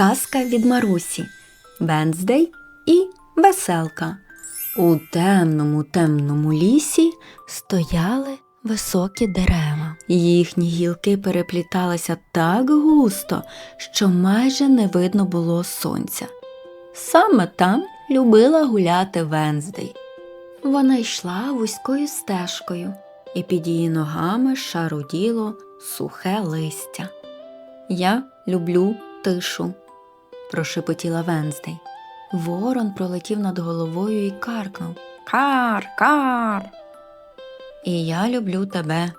Казка від Марусі, Венздей і Веселка. У темному темному лісі стояли високі дерева. Їхні гілки перепліталися так густо, що майже не видно було сонця. Саме там любила гуляти Венздей. Вона йшла вузькою стежкою, і під її ногами шаруділо сухе листя. Я люблю тишу, прошепотіла Венздей. Ворон пролетів над головою і каркнув Кар, кар. І я люблю тебе,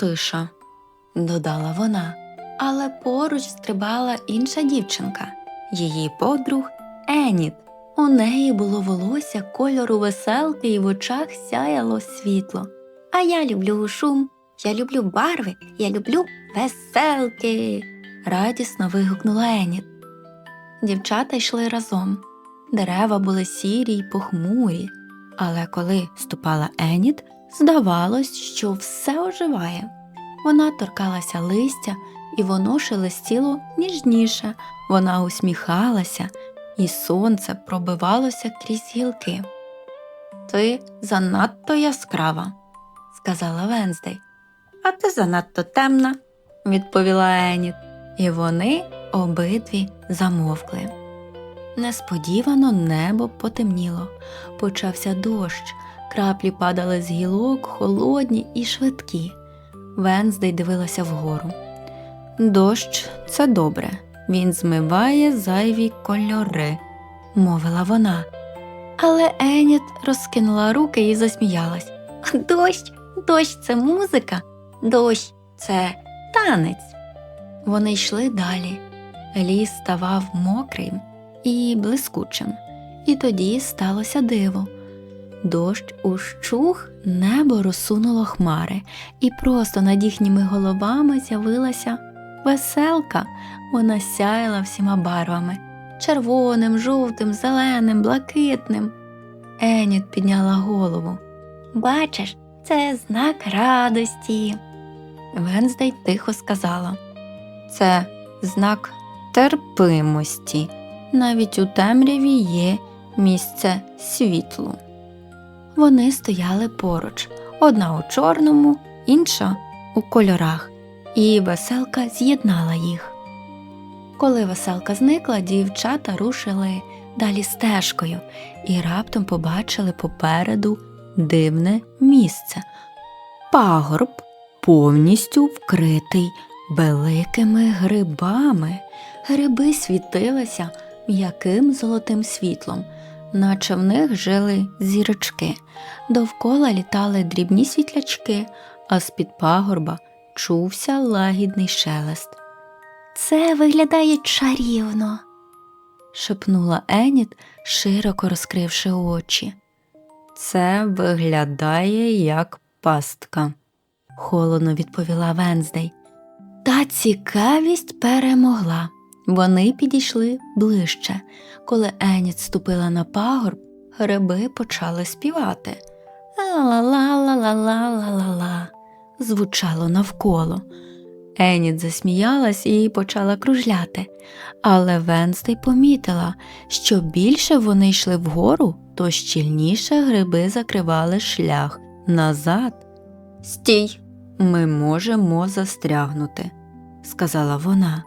тиша, додала вона. Але поруч стрибала інша дівчинка, її подруг Еніт. У неї було волосся кольору веселки і в очах сяяло світло. А я люблю шум, я люблю барви, я люблю веселки. радісно вигукнула Еніт. Дівчата йшли разом. Дерева були сірі й похмурі, але коли ступала Еніт, здавалось, що все оживає. Вона торкалася листя, і воно шелестіло ніжніше, вона усміхалася, і сонце пробивалося крізь гілки. Ти занадто яскрава, сказала Венздей. А ти занадто темна, відповіла Еніт, і вони обидві замовкли. Несподівано небо потемніло, почався дощ, краплі падали з гілок, холодні і швидкі. Венздей дивилася вгору. Дощ це добре, він змиває зайві кольори, мовила вона. Але Еніт розкинула руки і засміялась. Дощ, дощ це музика, дощ це танець. Вони йшли далі. Ліс ставав мокрим і блискучим, і тоді сталося диво. Дощ ущух, небо розсунуло хмари, і просто над їхніми головами з'явилася веселка. Вона сяяла всіма барвами червоним, жовтим, зеленим, блакитним. Еніт підняла голову. Бачиш, це знак радості. Венздей тихо сказала. Це знак терпимості. Навіть у темряві є місце світлу. Вони стояли поруч, одна у чорному, інша у кольорах, і веселка з'єднала їх. Коли веселка зникла, дівчата рушили далі стежкою і раптом побачили попереду дивне місце. Пагорб повністю вкритий великими грибами. Гриби світилися м'яким золотим світлом, наче в них жили зірочки. Довкола літали дрібні світлячки, а з-під пагорба чувся лагідний шелест. Це виглядає чарівно, шепнула Еніт, широко розкривши очі. Це виглядає як пастка, холодно відповіла Венздей. Та цікавість перемогла. Вони підійшли ближче. Коли Еніт ступила на пагорб, гриби почали співати. Ла-ла-ла-ла-ла-ла-ла-ла звучало навколо. Еніт засміялась і почала кружляти, але Венстей помітила, що більше вони йшли вгору, то щільніше гриби закривали шлях назад. Стій, ми можемо застрягнути, сказала вона.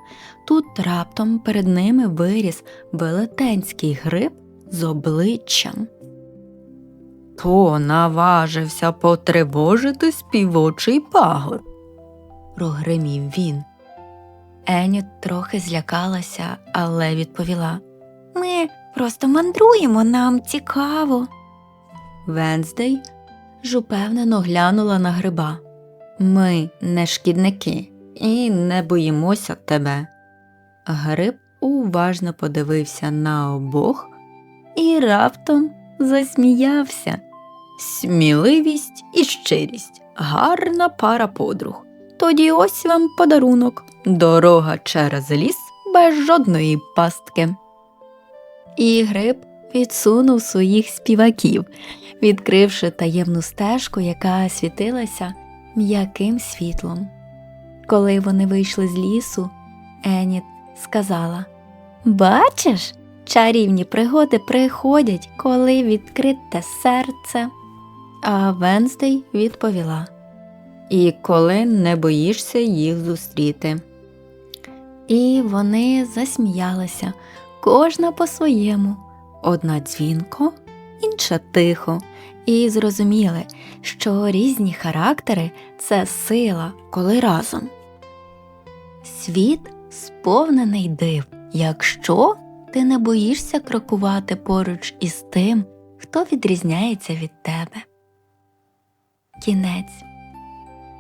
Тут раптом перед ними виріс велетенський гриб з обличчям. То наважився потривожити співочий пагор, прогримів він. Еніт трохи злякалася, але відповіла Ми просто мандруємо, нам цікаво. Венздей ж упевнено глянула на гриба. Ми не шкідники і не боїмося тебе. Гриб уважно подивився на обох і раптом засміявся. Сміливість і щирість, гарна пара подруг. Тоді ось вам подарунок дорога через ліс без жодної пастки. І гриб відсунув своїх співаків, відкривши таємну стежку, яка світилася м'яким світлом. Коли вони вийшли з лісу, Еніт сказала Бачиш, чарівні пригоди приходять, коли відкрите серце. А Венздей відповіла І коли не боїшся їх зустріти. І вони засміялися, кожна по-своєму, одна дзвінко, інша тихо, і зрозуміли, що різні характери це сила, коли разом. Світ сповнений див, якщо ти не боїшся крокувати поруч із тим, хто відрізняється від тебе. Кінець.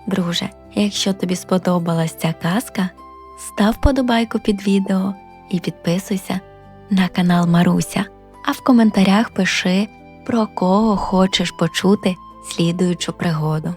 Друже, якщо тобі сподобалась ця казка, став подобайку під відео і підписуйся на канал Маруся, а в коментарях пиши, про кого хочеш почути слідуючу пригоду.